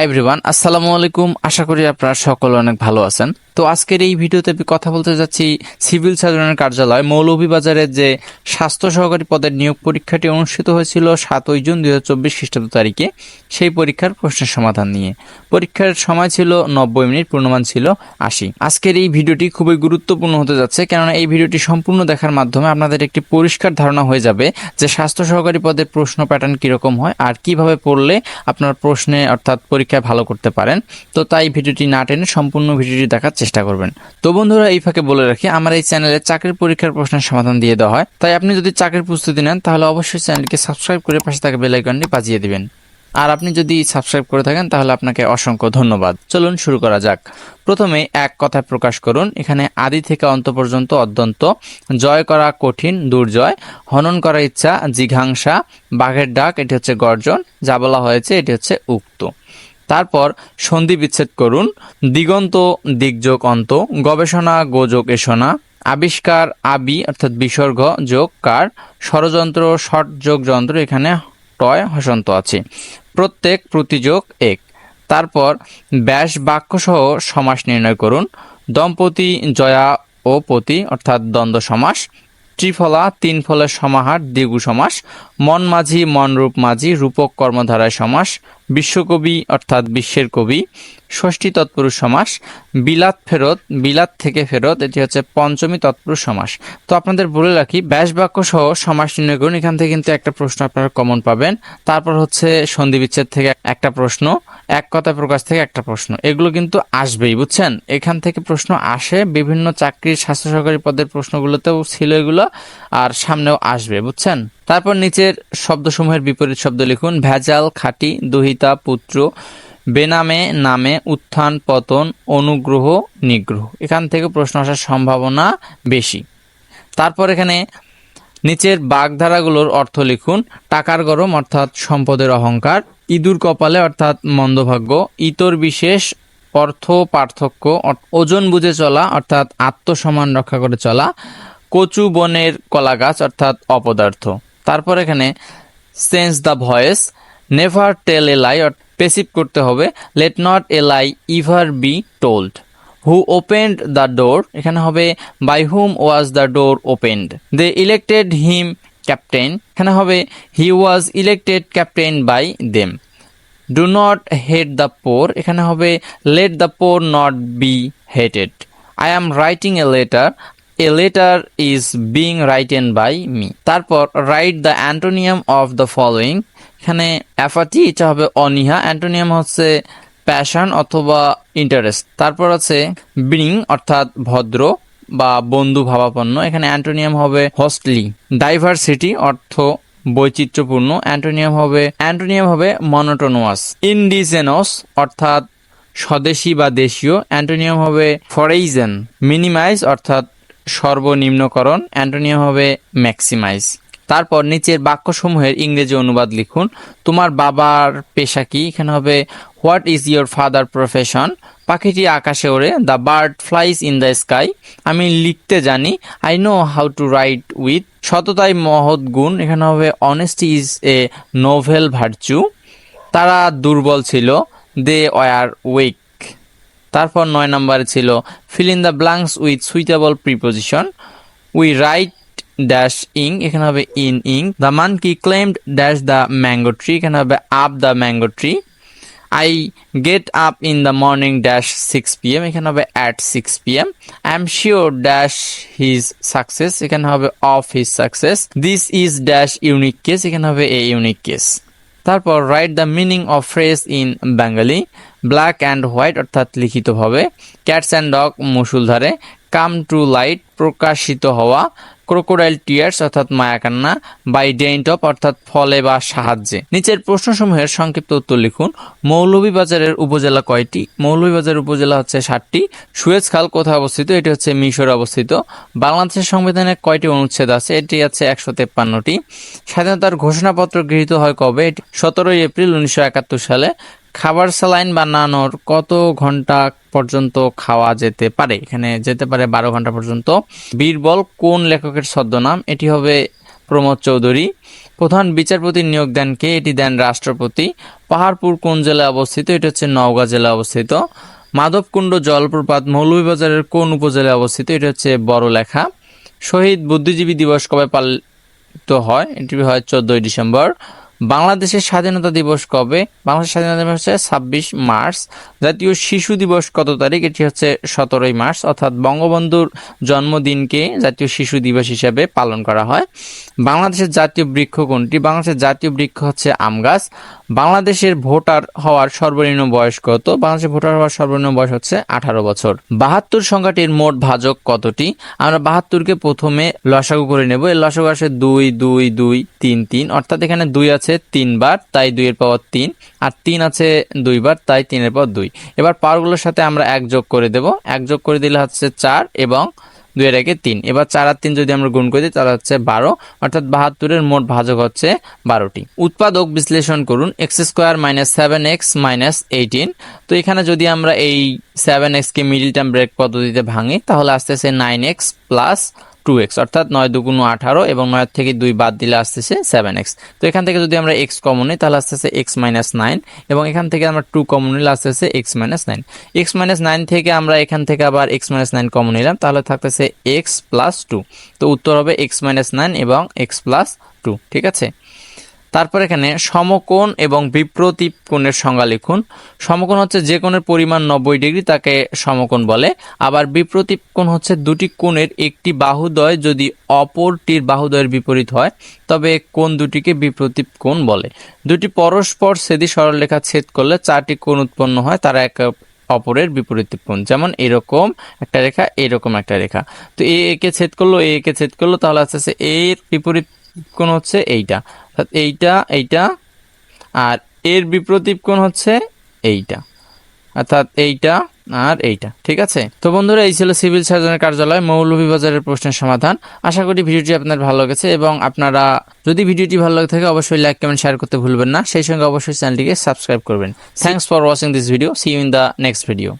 Hi everyone আসসালামু আলাইকুম আশা করি আপনারা সকলে অনেক ভালো আছেন। তো আজকের এই ভিডিওতে আমি কথা বলতে যাচ্ছি সিভিল সার্জনের কার্যালয় মৌলভীবাজারের যে স্বাস্থ্য সহকারী পদের নিয়োগ পরীক্ষাটি অনুষ্ঠিত হয়েছিল সাতই জুন দুই হাজার চব্বিশ খ্রিস্টাব্দ তারিখে। সেই পরীক্ষার প্রশ্নের সমাধান নিয়ে। পরীক্ষার সময় ছিল নব্বই মিনিট, পূর্ণমান ছিল আশি। আজকের এই ভিডিওটি খুবই গুরুত্বপূর্ণ হতে যাচ্ছে, কেননা এই ভিডিওটি সম্পূর্ণ দেখার মাধ্যমে আপনাদের একটি পরিষ্কার ধারণা হয়ে যাবে যে স্বাস্থ্য সহকারী পদের প্রশ্ন প্যাটার্ন কীরকম হয় আর কীভাবে পড়লে আপনার প্রশ্নে অর্থাৎ পরীক্ষায় ভালো করতে পারেন। তো তাই ভিডিওটি না টেনে সম্পূর্ণ ভিডিওটি দেখার চেষ্টা করবেন। তো বন্ধুরা, এই ফাঁকে বলে রাখি, আমার এই চ্যানেলে চাকরির পরীক্ষার প্রশ্নের সমাধান দিয়ে দেওয়া হয়। তাই আপনি যদি চাকরির প্রস্তুতি নেন, তাহলে অবশ্যই চ্যানেলকে সাবস্ক্রাইব করে পাশে থাকা বেল আইকনটি বাজিয়ে দিবেন। আর আপনি যদি সাবস্ক্রাইব করে থাকেন, তাহলে আপনাকে অসংখ্য ধন্যবাদ। চলুন শুরু করা যাক। প্রথমে এক কথায় প্রকাশ করুন, এখানে আদি থেকে অন্ত পর্যন্ত অদ্যন্ত জয় করা কঠিন, দুর্জয়, হনন করার ইচ্ছা, জিঘাংসা, বাঘের ডাক, এটি হচ্ছে গর্জন, যা বলা হয়েছে এটি হচ্ছে উক্ত। তারপর সন্ধি বিচ্ছেদ করুন। দিগন্ত, দিগযোগ, অন্ত, গবেষণা, গোযোগ এসনা আবিষ্কার, আবি, অর্থাৎ বিসর্গ, যোগ, কার, ষড়যন্ত্র, ষট, যোগ, যন্ত্র, এখানে টয়, হসন্ত আছে। প্রত্যেক, প্রতিযোগ, এক। তারপর ব্যাস বাক্য সহ সমাস নির্ণয় করুন। দম্পতি, জয়া ও পতি, অর্থাৎ দ্বন্দ্ব সমাস। ত্রিফলা তিন ফলের সমাহার, দ্বিগু সমাস। মন মাঝি, মনরূপ মাঝি, রূপক কর্মধারায় সমাস। বিশ্বকবি অর্থাৎ বিশ্বের কবি, ষষ্ঠী তৎপুরুষ সমাস, বিলাত ফেরত, বিলাত থেকে ফেরত, এটি হচ্ছে পঞ্চমী তৎপুরুষ সমাস। তো আপনাদের বলে রাখি ব্যাস বাক্য সহ সমাস নির্ণয় করুন, এখান থেকে কিন্তু একটা প্রশ্ন আপনারা কমন পাবেন। তারপর হচ্ছে সন্ধি বিচ্ছেদ থেকে একটা প্রশ্ন, এক কথা প্রকাশ থেকে একটা প্রশ্ন, এগুলো কিন্তু আসবেই, বুঝছেন? এখান থেকে প্রশ্ন আসে, বিভিন্ন চাকরির স্বাস্থ্য সহকারী পদের প্রশ্নগুলোতেও ছিল এগুলো, আর সামনেও আসবে, বুঝছেন? তারপর নিচের শব্দসমূহের বিপরীত শব্দ লিখুন, ভেজাল, খাঁটি, দুহিতা, পুত্র, বেনামে, নামে, উত্থান, পতন, অনুগ্রহ, নিগ্রহ। এখান থেকে প্রশ্ন আসার সম্ভাবনা বেশি। তারপর এখানে নিচের বাগধারাগুলোর অর্থ লিখুন, টাকার গরম অর্থাৎ সম্পদের অহংকার, ইঁদুর কপালে অর্থাৎ মন্দভাগ্য, ইতর বিশেষ অর্থ পার্থক্য ওজন বুঝে চলা অর্থাৎ আত্মসম্মান রক্ষা করে চলা, কচু বনের কলা গাছ অর্থাৎ অপদার্থ। তারপর এখানে sense the voice never tell a lie passive করতে হবে। Let not a lie ever be told who opened the door এখানে হবে by whom was the door opened they elected him captain এখানে হবে he was elected captain by them do not hate the poor এখানে হবে let the poor not be hated I am writing a letter a letter is being written by me তারপর write the antonym of the following এখানে অ্যাফাটি এটা হবে অনিহা। অ্যান্টোনিয়াম হচ্ছে passion অথবা interest তারপর আছে ব্রিং অর্থাৎ ভদ্র বা বন্ধু ভাবাপন্ন। এখানে অ্যান্টোনিয়াম হবে হোস্টলি ডাইভার্সিটি অর্থ বৈচিত্র্যপূর্ণ। অ্যান্টোনিয়াম হবে অ্যান্টোনিয়াম হবে মনোটোনোয়াস ইনডিজেনস অর্থাৎ স্বদেশী বা দেশীয়। অ্যান্টোনিয়াম হবে ফরেইজেন মিনিমাইজ অর্থাৎ সর্বনিম্নকরণ অ্যান্টোনিয়াম হবে ম্যাক্সিমাইজ। তারপর নিচের বাক্যসমূহের ইংরেজি অনুবাদ লিখুন। তোমার বাবার পেশা কি? এখানে হবে what is your father profession পাখিটি আকাশে ওড়ে the bird flies in the sky আমি লিখতে জানি I know how to write with সততাই মহৎ গুণ। এখানে হবে honesty is a noble virtue তারা দুর্বল ছিল দে ওয়ার উইক তারপর নয় নম্বরে ছিল fill in the blanks with suitable preposition we write dash ing এখানে হবে in ing the monkey climbed dash the mango tree এখানে হবে up the mango tree I get up in the morning dash six P M এখানে হবে at six P M I am sure dash his success এখানে হবে of his success this is dash unique case এখানে হবে a unique case তারপর write the meaning of phrase in Bengali black and white অর্থাৎ লিখিতভাবে cats and dog মুসুলধারে come to light প্রকাশিত হওয়া ক্রোকোডাইল টিয়ার্স অর্থাৎ মায়াকান্না বাই ডেইন্ট অফ অর্থাৎ ফলে বা সাহায্যে। নিচের প্রশ্নসমূহের সংক্ষিপ্ত উত্তর লিখুন। মৌলভীবাজারের উপজেলা কয়টি? মৌলভীবাজার উপজেলা হচ্ছে ষাটটি। সুয়েজ খাল কোথায় অবস্থিত? এটি হচ্ছে মিশরে অবস্থিত। বাংলাদেশের সংবিধানে কয়টি অনুচ্ছেদ আছে? এটি আছে একশো তেপ্পান্নটি। স্বাধীনতার ঘোষণাপত্র গৃহীত হয় কবে? সতেরোই এপ্রিল উনিশশো একাত্তর সালে। খাবার স্যালাইন বানানোর কত ঘণ্টা পর্যন্ত খাওয়া যেতে পারে? এখানে যেতে পারে বারো ঘণ্টা পর্যন্ত। বীরবল কোন লেখকের ছদ্মনাম? এটি হবে প্রমোদ চৌধুরী। প্রধান বিচারপতি নিয়োগ দেন কে? এটি দেন রাষ্ট্রপতি। পাহাড়পুর কোন জেলায় অবস্থিত? এটি হচ্ছে নওগাঁ জেলায় অবস্থিত। মাধবকুণ্ড জলপ্রপাত মৌলভীবাজারের কোন উপজেলায় অবস্থিত? এটি হচ্ছে বড়লেখা। শহীদ বুদ্ধিজীবী দিবস কবে পালিত হয়? এটি হয় চোদ্দই ডিসেম্বর। বাংলাদেশের স্বাধীনতা দিবস কবে? বাংলাদেশের স্বাধীনতা দিবস হচ্ছে ছাব্বিশ মার্চ। জাতীয় শিশু দিবস কত তারিখ? এটি হচ্ছে সতেরোই মার্চ, অর্থাৎ বঙ্গবন্ধুর জন্মদিনকে জাতীয় শিশু দিবস হিসেবে পালন করা হয়। বাংলাদেশের জাতীয় বৃক্ষ কোনটি? বাংলাদেশের জাতীয় বৃক্ষ হচ্ছে আম গাছ। বাংলাদেশের ভোটার হওয়ার সর্বনিম্ন বয়স কত? বাংলাদেশের ভোটার হওয়ার সর্বনিম্ন বয়স হচ্ছে আঠারো বছর। বাহাত্তর সংখ্যাটির মোট ভাজক কতটি? আমরা বাহাত্তরকে প্রথমে লসাগু করে নেব। এর লসাগু আসে দুই দুই দুই, তিন তিন। অর্থাৎ এখানে দুই আছে তিনবার, তাই দুইয়ের পাওয়ার তিন। আর তিন আছে দুইবার, তাই তিনের পাওয়ার দুই। এবার পাওয়ারগুলোর সাথে আমরা এক যোগ করে দেব। এক যোগ করে দিলে হচ্ছে চার এবং দুইয়ের একে তিন। এবার চার আর তিন যদি আমরা গুণ করি দিই তাহলে হচ্ছে বারো। অর্থাৎ বাহাত্তরের মোট ভাজক হচ্ছে বারোটি। উৎপাদক বিশ্লেষণ করুন, x square minus seven x minus eighteen. তো এখানে যদি আমরা এই সেভেন এক্সকে মিডিল টার্ম ব্রেক পদ্ধতিতে ভাঙি, তাহলে আসতেছে nine x plus two x অর্থাৎ নয় দুগুণ আঠারো এবং নয়ের থেকে দুই বাদ দিলে আসতেছে সেভেন এক্স তো এখান থেকে যদি আমরা এক্স কমন নিই, তাহলে আসতেছে এক্স মাইনাস নাইন এবং এখান থেকে আমরা টু কমন নিলে আসতেছে x minus nine x minus nine থেকে আমরা এখান থেকে আবার এক্স মাইনাস নাইন কমন নিলাম, তাহলে থাকতেছে এক্স প্লাস টু তো উত্তর হবে এক্স মাইনাস নাইন এবং এক্স প্লাস টু ঠিক আছে? তারপর এখানে সমকোণ এবং বিপ্রতীপ কোণের সংজ্ঞা লিখুন। সমকোণ হচ্ছে যে কোণের পরিমাণ নব্বই ডিগ্রি, তাকে সমকোণ বলে। আবার বিপ্রতীপ কোণ হচ্ছে দুটি কোণের একটি বাহুদয় যদি অপরটির বাহুদয়ের বিপরীত হয়, তবে কোণ দুটিকে বিপ্রতীপ কোণ বলে। দুটি পরস্পর সেদি সরলরেখা ছেদ করলে চারটি কোণ উৎপন্ন হয়, তারা এক অপরের বিপরীত কোণ। যেমন এরকম একটা রেখা, এরকম একটা রেখা। তো এ একে ছেদ করল, এ একে ছেদ করল, তাহলে আস্তে আস্তে এর বিপরীত কোণ হচ্ছে এইটা। এইটা এইটা, আর এর বিপ্রতীপ কোণ হচ্ছে এইটা। অর্থাৎ এইটা আর এইটা, ঠিক আছে? তো বন্ধুরা, এই ছিল সিভিল সার্জনের কার্যালয়, মৌলভীবাজারের প্রশ্নের সমাধান। আশা করি ভিডিওটি আপনার ভালো লেগেছে এবং আপনারা যদি ভিডিওটি ভালো লাগে থাকে, অবশ্যই লাইক, কমেন্ট শেয়ার করতে ভুলবেন না। সেই সঙ্গে অবশ্যই চ্যানেলটিকে সাবস্ক্রাইব করবেন। Thanks for watching this video see you in the next video